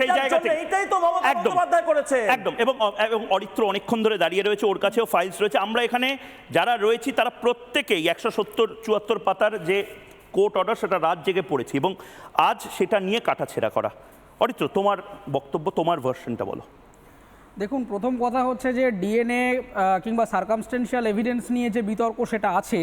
সেই জায়গা থেকে। এইটাই তো মমতা একদম। বন্দ্যোপাধ্যায় করেছে। একদম। এবং এবং অরিত্র অনেকক্ষণ ধরে দাঁড়িয়ে রয়েছে ওর কাছেও ফাইলস রয়েছে। আমরা এখানে যারা রয়েছি তারা প্রত্যেকেই একশো সত্তর চুয়াত্তর পাতার যে কোর্ট অর্ডার সেটা রাত জেগে পড়েছি। এবং আজ সেটা নিয়ে কাটাছেড়া করা। অরিত্র তোমার বক্তব্য তোমার ভার্সনটা বলো। দেখুন প্রথম কথা হচ্ছে যে ডিএনএ কিংবা সার্কামস্টেন্সিয়াল এভিডেন্স নিয়ে যে বিতর্ক সেটা আছে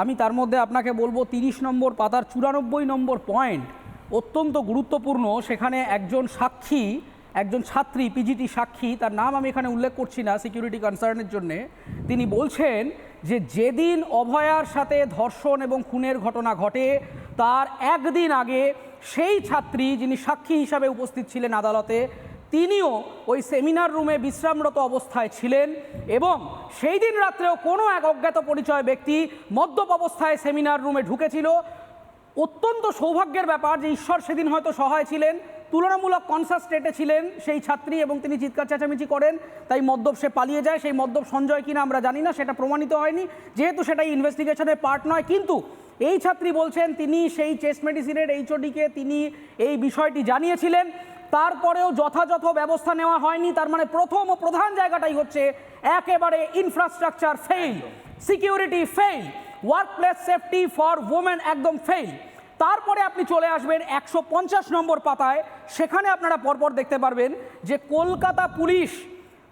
আমি তার মধ্যে আপনাকে বলব তিরিশ নম্বর পাতার চুরানব্বই নম্বর পয়েন্ট অত্যন্ত গুরুত্বপূর্ণ। সেখানে একজন সাক্ষী, একজন ছাত্রী, পিজিটি সাক্ষী, তার নাম আমি এখানে উল্লেখ করছি না সিকিউরিটি কনসার্নের জন্যে। তিনি বলছেন যে যেদিন অভয়ার সাথে ধর্ষণ এবং খুনের ঘটনা ঘটে, তার একদিন আগে সেই ছাত্রী যিনি সাক্ষী হিসাবে উপস্থিত ছিলেন আদালতে, তিনিও ওই সেমিনার রুমে বিশ্রামরত অবস্থায় ছিলেন এবং সেই দিন রাত্রেও কোনো এক অজ্ঞাত পরিচয় ব্যক্তি মদ্যপ অবস্থায় সেমিনার রুমে ঢুকেছিল। অত্যন্ত সৌভাগ্যের ব্যাপার যে ঈশ্বর সেদিন হয়তো সহায় ছিলেন তুলনামূলক কনসাস স্টেটে ছিলেন সেই ছাত্রী এবং তিনি চিৎকার চেঁচামেচি করেন তাই মদ্যপ সে পালিয়ে যায় সেই মদ্যপ সঞ্জয় কিনা আমরা জানি না সেটা প্রমাণিত হয়নি যেহেতু সেটা ইনভেস্টিগেশনের পার্ট নয় কিন্তু এই ছাত্রী বলছেন তিনি সেই চেস্ট মেডিসিনের এইচওডিকে তিনি এই বিষয়টি জানিয়েছিলেন তারপরেও যথাযথ ব্যবস্থা নেওয়া হয়নি তার মানে প্রথম ও প্রধান জায়গাটাই হচ্ছে একেবারে infrastructure fail security fail work place safety for women একদম ফেইল তারপরে আপনি চলে আসবেন একশো পঞ্চাশ নম্বর পাতায়। সেখানে আপনারা পরপর দেখতে পারবেন যে কলকাতা পুলিশ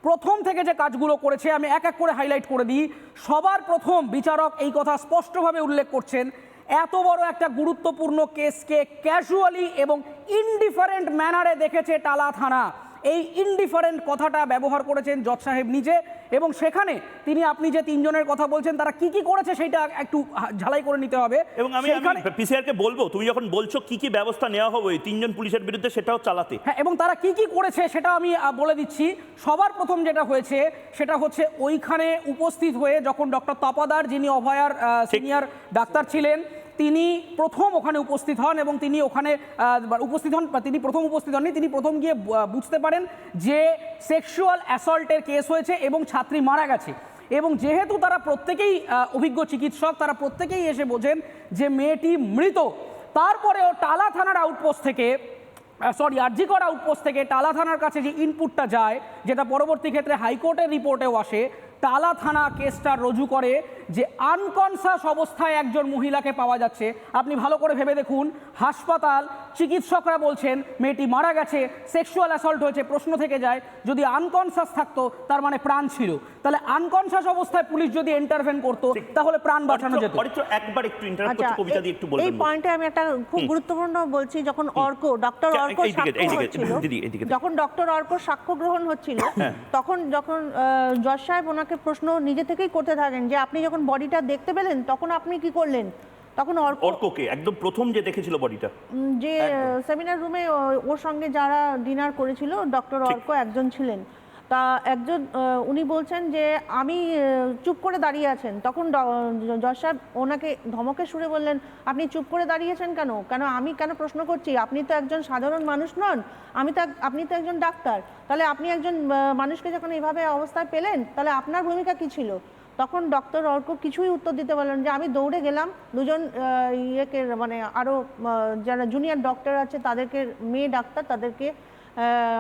প্রথম থেকে যে কাজগুলো করেছে, আমি এক এক করে হাইলাইট করে দিই। সবার প্রথম বিচারক এই কথা স্পষ্টভাবে উল্লেখ করছেন, এত বড় একটা গুরুত্বপূর্ণ কেসকে ক্যাজুয়ালি এবং ইনডিফারেন্ট ম্যানারে দেখেছে টালা থানা। এই ইনডিফারেন্ট কথাটা ব্যবহার করেছেন জজ সাহেব নিজে। এবং সেখানে তিনি আপনি যে তিনজনের কথা বলছেন তারা কি কি করেছে সেটা একটু ঝালাই করে নিতে হবে। এবং আমি পিসিআরকে বলব তুমি যখন বলছো কি কি ব্যবস্থা নেওয়া হবে ওই তিনজন পুলিশের বিরুদ্ধে সেটাও চালাতে। হ্যাঁ এবং তারা কি কি করেছে সেটা আমি বলে দিচ্ছি। সবার প্রথম যেটা হয়েছে সেটা হচ্ছে ওইখানে উপস্থিত হয়ে যখন ডক্টর তপাদার যিনি অভয়ার সিনিয়র ডাক্তার ছিলেন তিনি প্রথম ওখানে উপস্থিত হন এবং তিনি ওখানে উপস্থিত হন তিনি প্রথম উপস্থিত হননি, তিনি প্রথম গিয়ে বুঝতে পারেন যে সেক্সুয়াল অ্যাসল্টের কেস হয়েছে এবং ছাত্রী মারা গেছে। এবং যেহেতু তারা প্রত্যেকেই অভিজ্ঞ চিকিৎসক, তারা প্রত্যেকেই এসে বোঝেন যে মেয়েটি মৃত। তারপরেও টালা থানার আউটপোস্ট থেকে সরি আরজিকর আউটপোস্ট থেকে টালা থানার কাছে যে ইনপুটটা যায়, যেটা পরবর্তী ক্ষেত্রে হাইকোর্টের রিপোর্টেও আসে, টালা থানা কেসটা রুজু করে যে আনকনসাস অবস্থায় একজন মহিলাকে পাওয়া যাচ্ছে। আপনি ভালো করে ভেবে দেখুন হাসপাতাল চিকিৎসকরা বলছেন মেয়েটি মারা গেছে সেক্সুয়াল অ্যাসল্ট হয়েছে প্রশ্ন থেকে যায় যদি আনকনসাস থাকতো তার মানে প্রাণ ছিল। তাহলে আনকনসাস অবস্থায় পুলিশ যদি এন্টারভেন করতো তাহলে প্রাণ বাঁচানো যেত। একবার একটু ইন্টারাপ্ট আচ্ছা করছি কবিতা দিয়ে একটু এই পয়েন্টে আমি একটা খুব গুরুত্বপূর্ণ বলছি যখন অর্ক ডক্টর অর্ক। যখন ডক্টর অর্ক সাক্ষ্য গ্রহণ হচ্ছিল হ্যাঁ। তখন যখন আহ, জজ সাহেব ওনাকে প্রশ্ন নিজে থেকেই করতে থাকেন যে আপনি যখন বডিটা দেখতে পেলেন তখন আপনি কি করলেন? তখন অর্ক অর্ককে একদম প্রথম যে দেখেছিল বডিটা। যে সেমিনার রুমে ওর সঙ্গে যারা ডিনার করেছিল ডক্টর অর্ক একজন ছিলেন। তা একজন উনি বলছেন যে আমি চুপ করে দাঁড়িয়ে আছেন। তখন জজ সাহেব ওনাকে ধমকে সুরে বললেন আপনি চুপ করে দাঁড়িয়েছেন কেন? কেন আমি কেন প্রশ্ন করছি? আপনি তো একজন সাধারণ মানুষ নন। আমি তো আপনি তো একজন ডাক্তার। তাহলে আপনি একজন মানুষকে যখন এইভাবে অবস্থায় পেলেন তাহলে আপনার ভূমিকা কি ছিল? তখন ডক্টর অর্ক কিছুই উত্তর দিতে পারলেন যে আমি দৌড়ে গেলাম দুজন ইয়েকে মানে আরও যারা জুনিয়র ডক্টর আছে তাদেরকে মেয়ে ডাক্তার তাদেরকে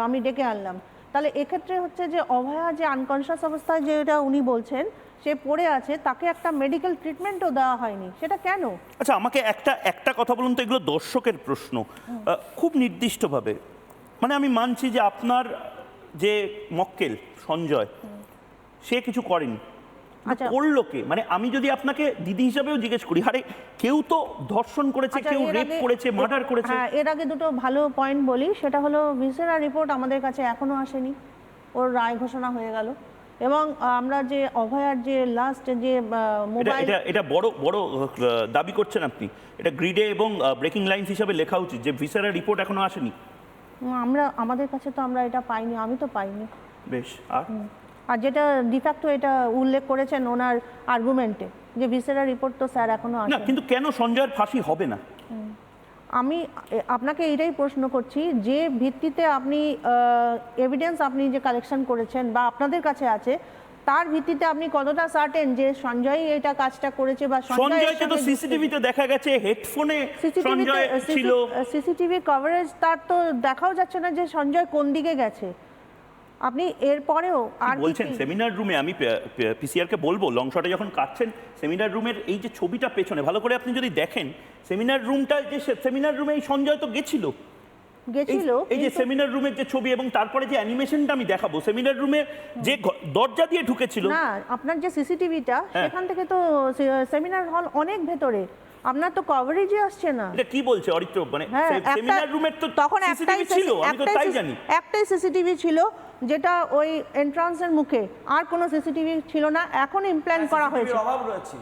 আমি ডেকে আনলাম। তাহলে এক্ষেত্রে হচ্ছে যে অভয়া যে আনকনশাস অবস্থায় যেটা উনি বলছেন সে পড়ে আছে তাকে একটা মেডিকেল ট্রিটমেন্টও দেওয়া হয়নি। সেটা কেন? আচ্ছা আমাকে একটা একটা কথা বলুন তো এগুলো দর্শকের প্রশ্ন। খুব নির্দিষ্টভাবে মানে আমি মানছি যে আপনার যে মক্কেল সঞ্জয় সে কিছু করেনি। করল কে মানে আমি যদি আপনাকে দিদি হিসাবেও জিজ্ঞেস করি আরে কেউ তো ধর্ষণ করেছে আচ্ছা, কেউ রেপ করেছে মার্ডার করেছে। হ্যাঁ এর আগে দুটো ভালো পয়েন্ট বলি সেটা হলো ভিসেরা রিপোর্ট আমাদের কাছে এখনও আসেনি। ওর রায় ঘোষণা হয়ে গেল। এবং আমরা যে অভয়ার যে লাস্ট যে মোবাইল এটা এটা বড় বড় দাবি করছেন আপনি। এটা গ্রিডে এবং ব্রেকিং লাইন্স হিসাবে লেখা উচিত যে ভিসারা রিপোর্ট এখনও আসেনি। আমরা আমাদের কাছে তো আমরা এটা পাইনি আমি তো পাইনি। বেশ আর? আর যেটা ডিফ্যাক্টো এটা উল্লেখ করেছেন ওনার আর্গুমেন্টে যে ভিসেরা রিপোর্ট তো স্যার এখনও না কিন্তু কেন সঞ্জয়ের ফাঁসি হবে না? আমি আপনাকে এটাই প্রশ্ন করছি যে ভিত্তিতে আপনি এভিডেন্স আপনি যে কালেকশন করেছেন বা আপনাদের কাছে আছে তার ভিত্তিতে আপনি কতটা সার্টেন যে সঞ্জয় এটা কাজটা করেছে বা সঞ্জয়কে তো সিসিটিভিতে দেখা গেছে হেডফোনে সঞ্জয় ছিল। সিসিটিভি কভারেজ তার তো দেখাও যাচ্ছে না যে সঞ্জয় কোন দিকে গেছে। আপনি এরপরেও আর বলছেন? সেমিনার রুমে আমি পিসিআর কে বলব লং শটে যখন কাটছেন সেমিনার রুমের এই যে ছবিটা পেছনে ভালো করে আপনি যদি দেখেন সেমিনার রুমটা যে সেমিনার রুমে এই সঞ্জয় তো গেছিল। গেছিল এই যে সেমিনার রুমের যে ছবি এবং তারপরে যে অ্যানিমেশনটা আমি দেখাবো সেমিনার রুমে যে দরজা দিয়ে ঢুকেছিল। না আপনার যে সিসিটিভিটা হ্যাঁ। সেখান থেকে তো সেমিনার হল অনেক ভেতরে। আপনার তো কভারেজই আসছে না। এটা কি বলছে? অরিত্র মানে হ্যাঁ সেমিনার রুমের তো তখন একটাই ছিল আমি তো তাই জানি। একটাই সিসিটিভি ছিল যেটা ওই এন্ট্রান্সের মুখে আর কোনো সিসিটিভি ছিল না এখন ইমপ্ল্যান্ট করা হয়েছে। অভাব রয়েছে?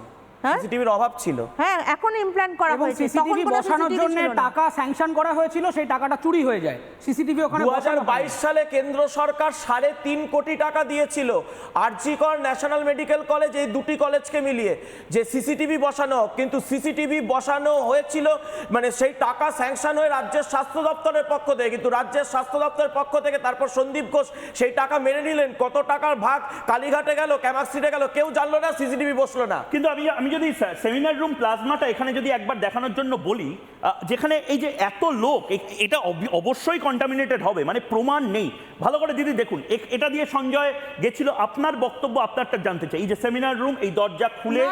সিসিটিভির অভাব ছিল। হ্যাঁ এখন ইমপ্ল্যান্ট করা হয়েছে। তখন সিসিটিভি বসানোর জন্য। টাকা স্যাংশন করা হয়েছিল সেই টাকাটা চুরি হয়ে যায়। সিসিটিভি ওখানে দু বসানো হয়নি। সালে কেন্দ্র সরকার সাড়ে তিন কোটি টাকা দিয়েছিল। আরজিকর ন্যাশনাল মেডিকেল কলেজ এই দুটি কলেজকে মিলিয়ে যে সিসিটিভি বসানো কিন্তু সিসিটিভি বসানো হয়েছিল মানে সেই টাকা স্যাংশন হয়ে রাজ্যের স্বাস্থ্য দপ্তরের পক্ষ থেকে কিন্তু রাজ্যের স্বাস্থ্য দপ্তরের পক্ষ থেকে তারপর সন্দীপ ঘোষ সেই টাকা মেনে নিলেন। কত টাকার ভাগ কালীঘাটে গেল ক্যামাক্সিটে গেল কেউ জানলো না সিসিটিভি বসল না। কিন্তু আমি আমি যদি সেমিনার রুম প্লাজমাটা এখানে যদি একবার দেখানোর জন্য বলি যেখানে এই যে এত লোক এটা অবশ্যই কন্টামিনেটেড হবে মানে প্রমাণ নেই। ভালো করে দিদি দেখুন এটা দিয়ে সঞ্জয় গেছিল আপনার বক্তব্য আপনারটা জানতে চাই। এই যে সেমিনার রুম এই দরজা খুলে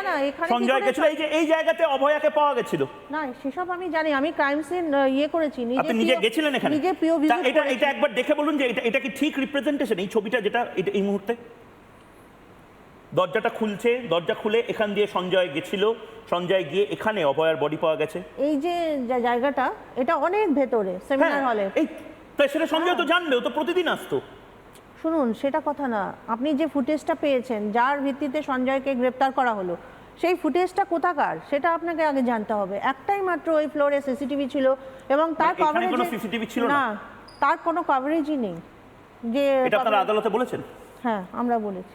সঞ্জয় গেছিল এই যে এই জায়গাতে অভয়াকে পাওয়া গেছিল। না সেসব আমি জানি আমি ক্রাইম সিন ইয়ে করেছি আপনি নিজে গেছিলেন এখানে? নিজে পিও এটা এটা একবার দেখে বলুন যে এটা এটা কি ঠিক রিপ্রেজেন্টেশন এই ছবিটা যেটা এই মুহূর্তে? দরজাটা খুলছে দরজা খুলে এখান দিয়ে সঞ্জয় গেছিল। সঞ্জয় গিয়ে এখানে অভয়ার বডি পাওয়া গেছে। এই যে জায়গাটা এটা অনেক ভেতরে সেমিনার হলে হ্যাঁ, এই তাই সেটা সঞ্জয় তো জানবে ও তো প্রতিদিন আসতো। শুনুন সেটা কথা না। আপনি যে ফুটেজটা পেয়েছেন যার ভিত্তিতে সঞ্জয়কে গ্রেপ্তার করা হলো সেই ফুটেজটা কোথাকার সেটা আপনাকে আগে জানতে হবে। একটাই মাত্র ওই ফ্লোরে সিসিটিভি ছিল এবং তার মানে এখানে কভারেজ কোনো CCTV ছিল না? তার কোনো কভারেজই নেই। যে এটা আপনারা আদালতে বলেছেন? হ্যাঁ আমরা বলেছি।